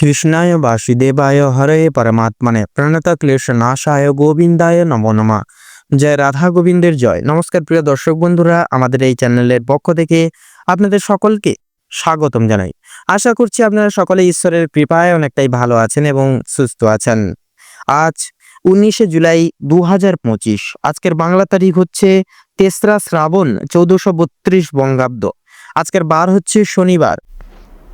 কৃষ্ণায় বাসুদেবায় হরে পরমাত্মনে প্রণত ক্লেশ নাশায় গোবিন্দায় নম নমা জয় রাধা গোবিন্দের জয় নমস্কার প্রিয় দর্শক বন্ধুরা আমাদের এই চ্যানেলের পক্ষ থেকে আপনাদের সকলকে স্বাগতম জানাই। আশা করছি আপনারা সকলে ঈশ্বরের কৃপায় অনেকটাই ভালো আছেন এবং সুস্থ আছেন। আজ উনিশে জুলাই দু হাজার পঁচিশ, আজকের বাংলা তারিখ হচ্ছে তেসরা শ্রাবণ চৌদ্দশো বত্রিশ বঙ্গাব্দ। আজকের বার হচ্ছে শনিবার।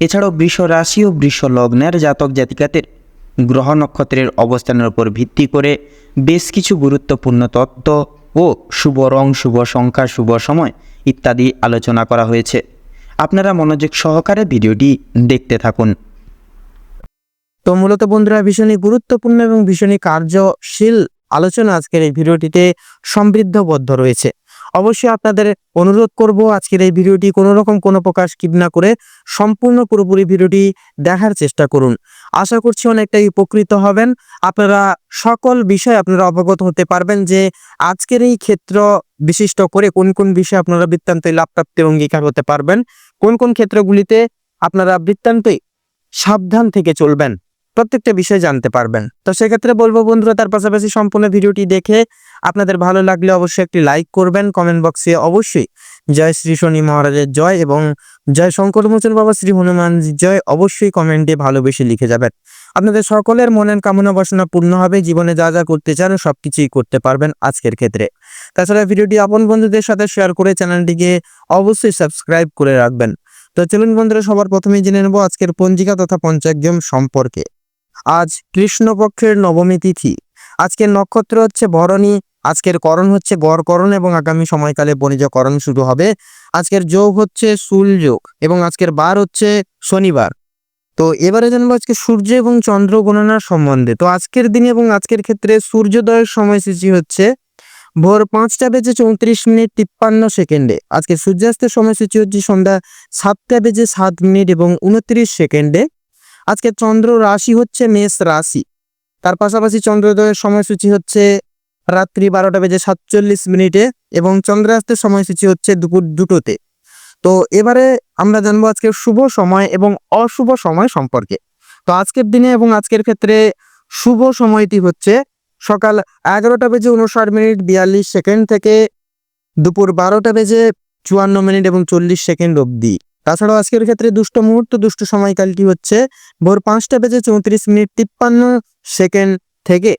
এছাড়াও বৃষ রাশি ও বৃষ লগ্নের জাতক জাতিকাদের গ্রহ নক্ষত্রের অবস্থানের উপর ভিত্তি করে বেশ কিছু গুরুত্বপূর্ণ তত্ত্ব ও শুভ রং, শুভ সংখ্যা, শুভ সময় ইত্যাদি আলোচনা করা হয়েছে। আপনারা মনোযোগ সহকারে ভিডিওটি দেখতে থাকুন। তো মূলত বন্ধুরা ভীষণই গুরুত্বপূর্ণ এবং ভীষণই কার্যশীল আলোচনা আজকের এই ভিডিওটিতে সমৃদ্ধবদ্ধ রয়েছে। অবশ্যই আপনাদের অনুরোধ করব আজকের এই ভিডিওটি কোনো রকম কোনো প্রকার স্কিপ না করে সম্পূর্ণ পুরোপুরি ভিডিওটি দেখার চেষ্টা করুন। আশা করছি অনেকটাই উপকৃত হবেন। আপনারা সকল বিষয় আপনারা অবগত হতে পারবেন যে আজকের এই ক্ষেত্র বিশিষ্ট করে কোন কোন বিষয়ে আপনারা বৃত্তান্তই লাভপ্রাপ্তির অঙ্গীকার হতে পারবেন, কোন কোন ক্ষেত্রগুলিতে আপনারা বৃত্তান্তই সাবধান থেকে চলবেন। প্রত্যেকটা বিষয় জানতে পারবেন। তো সেক্ষেত্রে বলব বন্ধুরা, তার পাশাপাশি সম্পূর্ণ ভিডিওটি দেখে আপনাদের ভালো লাগলে অবশ্যই একটি লাইক করবেন কমেন্ট বক্সে অবশ্যই জয় শ্রী শনি মহারাজের জয় এবং জয় শঙ্কর মোচন বাবা শ্রী হনুমানজির জয় অবশ্যই কমেন্টে ভালোবেসে লিখে যাবেন। আপনাদের সকলের মনের কামনা বাসনা পূর্ণ হবে, জীবনে যা যা করতে চান সব কিছুই করতে পারবেন আজকের ক্ষেত্রে। তাছাড়া ভিডিওটি আপন বন্ধুদের সাথে শেয়ার করে চ্যানেলটিকে অবশ্যই সাবস্ক্রাইব করে রাখবেন। তো চলুন বন্ধুরা, সবার প্রথমেই জেনে নেব আজকের পঞ্জিকা তথা পঞ্চাগ্যম সম্পর্কে। আজ কৃষ্ণপক্ষের নবমী তিথি। আজকের নক্ষত্র হচ্ছে ভরণী, আজকের করণ হচ্ছে গড়করণ এবং আগামী সময়কালে বণিজকরণ শুরু হবে। আজকের যোগ হচ্ছে যোগ এবং আজকের বার হচ্ছে শনিবার। তো এবারে জানব আজকে সূর্য এবং চন্দ্র গণনার সম্বন্ধে। তো আজকের দিনে এবং আজকের ক্ষেত্রে সূর্যোদয়ের সময়সূচি হচ্ছে ভোর পাঁচটা বেজে চৌত্রিশ মিনিট তিপ্পান্ন সেকেন্ডে। আজকে সূর্যাস্তের সময়সূচি হচ্ছে সন্ধ্যা সাতটা বেজে সাত মিনিট এবং উনত্রিশ সেকেন্ডে। আজকে চন্দ্র রাশি হচ্ছে মেষ রাশি। তার পাশাপাশি চন্দ্রোদয়ের সময়সূচি হচ্ছে রাত্রি বারোটা বেজে সাতচল্লিশ মিনিটে এবং চন্দ্রাস্তের সময়সূচি হচ্ছে দুপুর দুটোতে। তো এবারে আমরা জানব আজকের শুভ সময় এবং অশুভ সময় সম্পর্কে। তো আজকের দিনে এবং আজকের ক্ষেত্রে শুভ সময়টি হচ্ছে সকাল এগারোটা বেজে উনষাট মিনিট বিয়াল্লিশ সেকেন্ড থেকে দুপুর বারোটা বেজে চুয়ান্ন মিনিট এবং চল্লিশ সেকেন্ড অবধি। তাছাড়াও আজকের ক্ষেত্রে দুষ্ট মুহূর্ত, দুষ্ট সময়কালটি হচ্ছে ভোর পাঁচটা বেজে চৌত্রিশ মিনিট তিপ্পান্ন সেকেন্ড থেকে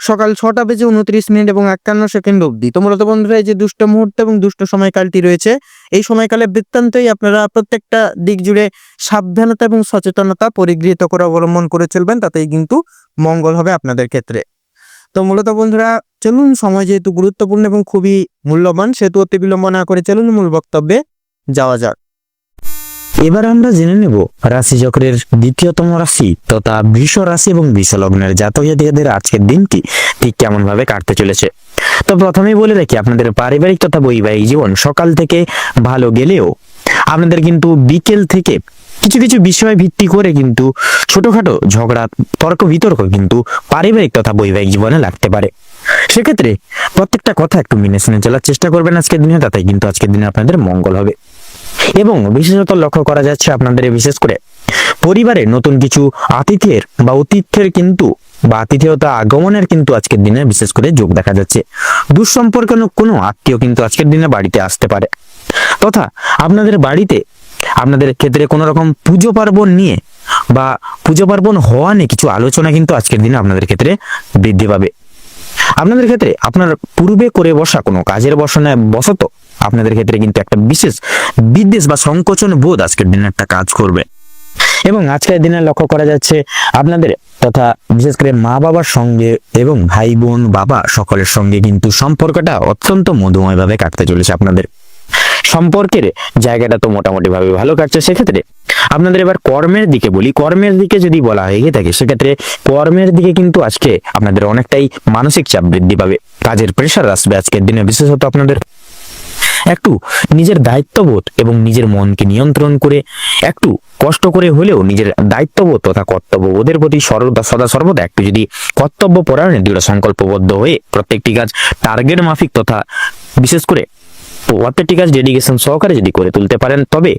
সকাল ছটা বেজে উনত্রিশ মিনিট এবং একান্ন সেকেন্ড অবধি। তো মূলত বন্ধুরা, এই যে দুষ্ট মুহূর্ত এবং দুষ্ট সময়কালটি রয়েছে, এই সময়কালে বৃত্তান্তই আপনারা প্রত্যেকটা দিক জুড়ে সাবধানতা এবং সচেতনতা পরিগৃহীত করে অবলম্বন করে চলবেন, তাতেই কিন্তু মঙ্গল হবে আপনাদের ক্ষেত্রে। তো মূলত বন্ধুরা, চলুন, সময় যেহেতু গুরুত্বপূর্ণ এবং খুবই মূল্যবান, সেহেতু অতি বিলম্ব না করে চলুন মূল বক্তব্যে যাওয়া যাক। এবার আমরা জেনে নেব রাশি চক্রের দ্বিতীয়তম রাশি তথা বৃষ রাশি এবং বৃষ লগ্নের জাতক জাতিকাদের আজকের দিনটি ঠিক কেমন ভাবে কাটতে চলেছে। তো প্রথমেই বলে রাখি, আপনাদের পারিবারিক তথা বৈবাহিক জীবন সকাল থেকে ভালো গেলেও আপনাদের কিন্তু বিকেল থেকে কিছু কিছু বিষয় ভিত্তি করে কিন্তু ছোটখাটো ঝগড়া তর্ক বিতর্ক কিন্তু পারিবারিক তথা বৈবাহিক জীবনে লাগতে পারে। সেক্ষেত্রে প্রত্যেকটা কথা একটু মেনে শুনে চলার চেষ্টা করবেন আজকের দিনে তাতে কিন্তু আজকের দিনে আপনাদের মঙ্গল হবে। এবং বিশেষত লক্ষ্য করা যাচ্ছে আপনাদের বিশেষ করে পরিবারে নতুন কিছু আতিথ্যের বা অতিথ্যের কিন্তু বা আতিথেয়তা আগমনের কিন্তু আজকের দিনে বিশেষ করে যোগ দেখা যাচ্ছে। দুঃসম্পর্ক কোনো আত্মীয় কিন্তু আজকের দিনে বাড়িতে আসতে পারে। তথা আপনাদের বাড়িতে আপনাদের ক্ষেত্রে কোনো রকম পুজো পার্বণ নিয়ে বা পুজো পার্বণ হওয়া নিয়ে কিছু আলোচনা কিন্তু আজকের দিনে আপনাদের ক্ষেত্রে বৃদ্ধি পাবে। আপনাদের ক্ষেত্রে আপনার পূর্বে করে বসা কোনো কাজের বসনে বসত আপনাদের ক্ষেত্রে কিন্তু একটা বিশেষ বিদ্বেষ বা সংকোচন বোধ আজকের দিনে একটা কাজ করবে। এবং আজকের দিনে লক্ষ্য করা যাচ্ছে আপনাদের তথা বিশেষ করে মা বাবার সঙ্গে এবং ভাই বোন, বাবা সকলের সঙ্গে কিন্তু সম্পর্কটা অত্যন্ত মধুময় ভাবে কাটতে চলেছে আপনাদের। সম্পর্কের জায়গাটা তো মোটামুটি ভাবে ভালো কাটছে, সেক্ষেত্রে আপনাদের এবার কর্মের দিকে বলি। কর্মের দিকে যদি বলা হয়ে গিয়ে থাকে, সেক্ষেত্রে কর্মের দিকে কিন্তু আজকে আপনাদের অনেকটাই মানসিক চাপ বৃদ্ধি পাবে। কাজের প্রেশার আসবে আজকের দিনে, বিশেষত আপনাদের। একটু নিজের দায়িত্ববোধ এবং নিজের মনকে নিয়ন্ত্রণ করে, একটু কষ্ট করে হলেও নিজের দায়িত্ববোধ তথা কর্তব্যবোধের প্রতি সর্বদা সদা সর্বদা। একটু যদি কর্তব্য পরায়ণে দৃঢ় সংকল্পবদ্ধ হয়ে প্রত্যেকটি কাজ টার্গেট মাফিক তথা বিশেষ করে প্রত্যেকটি কাজ ডেডিকেশন সহকারে যদি করে তুলতে পারেন, তবে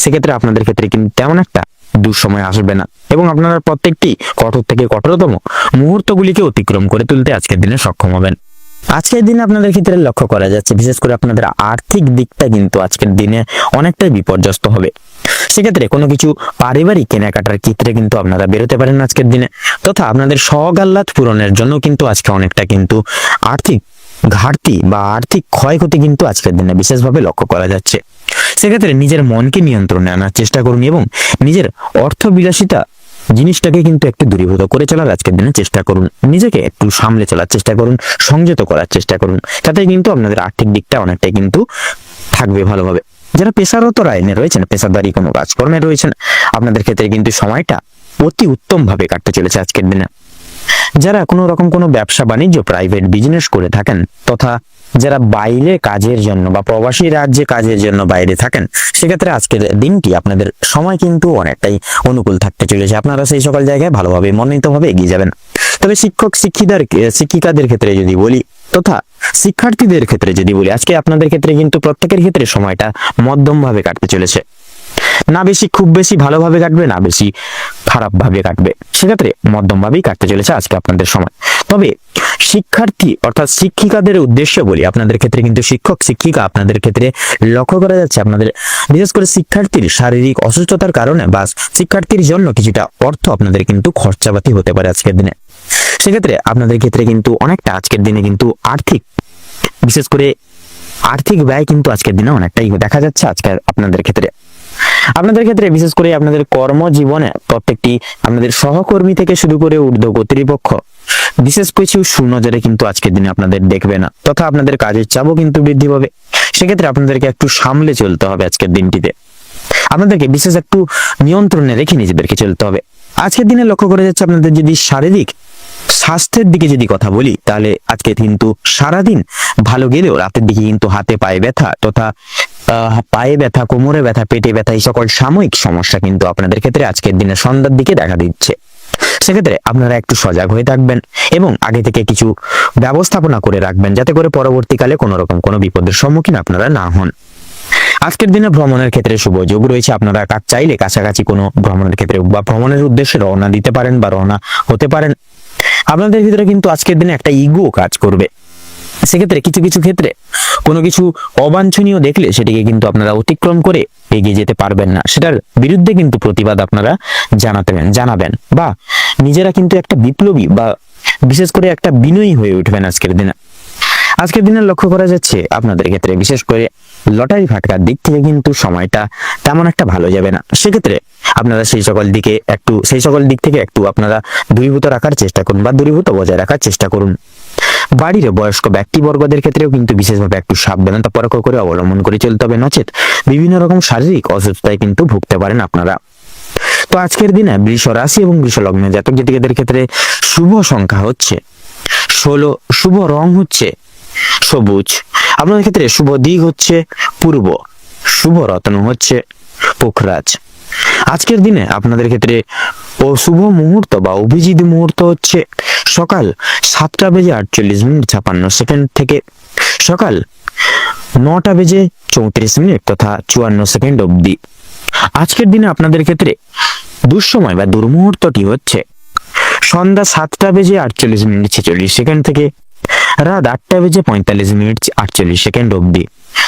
সেক্ষেত্রে আপনাদের ক্ষেত্রে কিন্তু তেমন একটা দুঃসময় আসবে না এবং আপনারা প্রত্যেকটি কঠোর থেকে কঠোরতম মুহূর্তগুলিকে অতিক্রম করে তুলতে আজকের দিনে সক্ষম হবেন। আজকের দিনে আপনাদের ক্ষেত্রে লক্ষ্য করা যাচ্ছে, বিশেষ করে আপনাদের আর্থিক দিকটা কিন্তু আজকের দিনে অনেকটাই বিপর্যস্ত হবে। সেক্ষেত্রে কোনো কিছু পারিবারিক কেনাকাটার ক্ষেত্রে কিন্তু আপনারা বেরোতে পারেন আজকের দিনে, তথা আপনাদের শখ পূরণের জন্য কিন্তু আজকে অনেকটা কিন্তু আর্থিক ঘাটতি বা আর্থিক ক্ষয়ক্ষতি কিন্তু আজকের দিনে বিশেষভাবে লক্ষ্য করা যাচ্ছে। সেক্ষেত্রে নিজের মনকে নিয়ন্ত্রণে আনার চেষ্টা করুন এবং নিজের অর্থ বিলাসিতা জিনিসটাকে কিন্তু একটু দূরীভূত করে চলার আজকের দিনে চেষ্টা করুন। নিজেকে একটু সামলে চলার চেষ্টা করুন, সংযত করার চেষ্টা করুন। তাতে কিন্তু আপনাদের আর্থিক দিকটা অনেকটাই কিন্তু থাকবে ভালোভাবে। যারা পেশারত লাইনে রয়েছেন, পেশাদারি কোনো কাজকর্মে রয়েছেন, আপনাদের ক্ষেত্রে কিন্তু সময়টা অতি উত্তম ভাবে কাটতে চলেছে আজকের দিনে। যারা কোনো রকম কোনো ব্যবসা বাণিজ্য প্রাইভেট বিজনেস করে থাকেন, তথা যারা বাইরে কাজের জন্য বা প্রবাসী রাজ্যে কাজের জন্য বাইরে থাকেন, সেক্ষেত্রে আজকের দিনটি আপনাদের সময় কিন্তু অনেকটাই অনুকূল থাকতে চলেছে। আপনারা সেই সকল জায়গায় ভালোভাবে মনোনীতভাবে এগিয়ে যাবেন। তবে শিক্ষক, শিক্ষিতার, শিক্ষিকাদের ক্ষেত্রে যদি বলি তথা শিক্ষার্থীদের ক্ষেত্রে যদি বলি, আজকে আপনাদের ক্ষেত্রে কিন্তু প্রত্যেকের ক্ষেত্রে সময়টা মধ্যমভাবে কাটতে চলেছে। না বেশি, খুব বেশি ভালোভাবে কাটবে, না বেশি খারাপ ভাবে কাটবে। সেক্ষেত্রে মধ্যম ভাবেই কাটতে চলেছে আজকে আপনাদের সময়। তবে শিক্ষার্থী অর্থাৎ শিক্ষিকাদের উদ্দেশ্য বলি, আপনাদের ক্ষেত্রে কিন্তু শিক্ষক, শিক্ষিকা আপনাদের ক্ষেত্রে লক্ষ্য করা যাচ্ছে আপনাদের, বিশেষ করে শিক্ষার্থীর শারীরিক অসুস্থতার কারণে বা শিক্ষার্থীর জন্য কিছুটা অর্থ আপনাদের কিন্তু খরচাপাতি হতে পারে আজকের দিনে। সেক্ষেত্রে আপনাদের ক্ষেত্রে কিন্তু অনেকটা আজকের দিনে কিন্তু আর্থিক, বিশেষ করে আর্থিক ব্যয় কিন্তু আজকের দিনে অনেকটাই দেখা যাচ্ছে আজকের আপনাদের ক্ষেত্রে। আপনাদের ক্ষেত্রে, বিশেষ করে আপনাদের কর্মজীবনে প্রত্যেকটি আপনাদের সহকর্মী থেকে শুরু করে ঊর্ধ্ব কর্তৃপক্ষ, বিশেষ কিছু সুনজরে কিন্তু আজকের দিনে আপনাদের দেখবে না, তথা আপনাদের কাজের চাপও কিন্তু বৃদ্ধি পাবে। সেক্ষেত্রে আপনাদেরকে একটু সামলে চলতে হবে আজকের দিনটিতে। আপনাদেরকে বিশেষ একটু নিয়ন্ত্রণে রেখে নিজেদেরকে চলতে হবে। আজকের দিনে লক্ষ্য করা যাচ্ছে আপনাদের যদি শারীরিক স্বাস্থ্যের দিকে যদি কথা বলি, তাহলে আজকে কিন্তু সারাদিন ভালো গেলেও রাতের দিকে কিন্তু হাতে পায়ে ব্যথা তথা পায়ে ব্যথা, কোমরে ব্যথা, পেটে ব্যথা, এই সকল সাময়িক সমস্যা কিন্তু আপনাদের ক্ষেত্রে আজকের দিনে সন্ধ্যার দিকে দেখা দিচ্ছে। সেক্ষেত্রে আপনারা একটু সজাগ হয়ে থাকবেন এবং আগে থেকে কিছু ব্যবস্থাপনা করে রাখবেন যাতে করে পরবর্তীকালে কোনো রকম কোনো বিপদের সম্মুখীন আপনারা না হন। আজকের দিনে ভ্রমণের ক্ষেত্রে শুভ যোগ রয়েছে। আপনারা কাজ চাইলে কাছাকাছি কোনো ভ্রমণের ক্ষেত্রে বা ভ্রমণের উদ্দেশ্যে রওনা দিতে পারেন বা রওনা হতে পারেন। আপনাদের ভিতরে কিন্তু আজকের দিনে একটা ইগো কাজ করবে। সেক্ষেত্রে কিছু কিছু ক্ষেত্রে কোনো কিছু অবাঞ্ছনীয় দেখলে সেটিকে কিন্তু আপনারা অতিক্রম করে এগিয়ে যেতে পারবেন না। সেটার বিরুদ্ধে কিন্তু প্রতিবাদ আপনারা জানাতে জানাবেন বা নিজেরা কিন্তু একটা বিপ্লবী বা বিশেষ করে একটা বিনয়ী হয়ে উঠবেন আজকের দিনে। আজকের দিনে লক্ষ্য করা যাচ্ছে আপনাদের ক্ষেত্রে বিশেষ করে লটারি ফাটকার দিক থেকে কিন্তু সময়টা তেমন একটা ভালো যাবে না। সেক্ষেত্রে আপনারা সেই সকল দিকে একটু সেই সকল দিক থেকে একটু আপনারা দূরীভূত রাখার চেষ্টা করুন বা দূরীভূত বজায় রাখার চেষ্টা করুন। বাড়ির বয়স্ক ব্যক্তিবর্গদের ক্ষেত্রেও কিন্তু বিশেষভাবে একটু সাবধানতা পরখ করে অবলম্বন করে চলতে হবে। নচেত বিভিন্ন রকম শারীরিক অসুস্থতায় কিন্তু ভুগতে পারেন আপনারা। তো আজকের দিনে বৃষ রাশি এবং বৃষ লগ্নের জাতক জাতিকাদের ক্ষেত্রে শুভ সংখ্যা হচ্ছে ষোলো। শুভ রং হচ্ছে সবুজ। আপনাদের ক্ষেত্রে শুভ দিক হচ্ছে পূর্ব। শুভ রত্ন হচ্ছে পোখরাজ। আজকের দিনে আপনাদের ক্ষেত্রে শুভ মুহূর্ত বা অভিজিৎ মুহূর্ত হচ্ছে সকাল সাতটা বেজে আটচল্লিশ মিনিট ছাপান্ন সেকেন্ড থেকে সকাল নটা বেজে চৌত্রিশ মিনিট তথা চুয়ান্ন সেকেন্ড অবধি। আজকের দিনে আপনাদের ক্ষেত্রে দুঃসময় বা দুর্মুহূর্তটি হচ্ছে সন্ধ্যা সাতটা বেজে আটচল্লিশ মিনিট ছেচল্লিশ সেকেন্ড থেকে রাত আটটা বেজে পঁয়তাল্লিশ মিনিট আটচল্লিশ সেকেন্ড অবধি।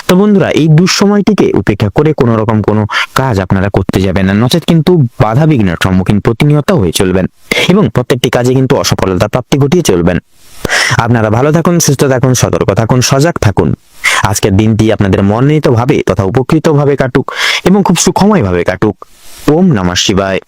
তো বন্ধুরা, এই দুঃসময়টিকে উপেক্ষা করে কোনো রকম কোনো কাজ আপনারা করতে যাবেন না। নচেত কিন্তু বাধা বিঘ্নের সম্মুখীন প্রতিনিয়ত হয়ে চলবেন এবং প্রত্যেকটি কাজে কিন্তু অসফলতা প্রাপ্তি ঘটিয়ে চলবেন। আপনারা ভালো থাকুন, সুস্থ থাকুন, সতর্ক থাকুন, সজাগ থাকুন। আজকের দিনটি আপনাদের মনোনীত ভাবে তথা উপকৃত ভাবে কাটুক এবং খুব সুখময় ভাবে কাটুক। ওম নমঃ শিবায়।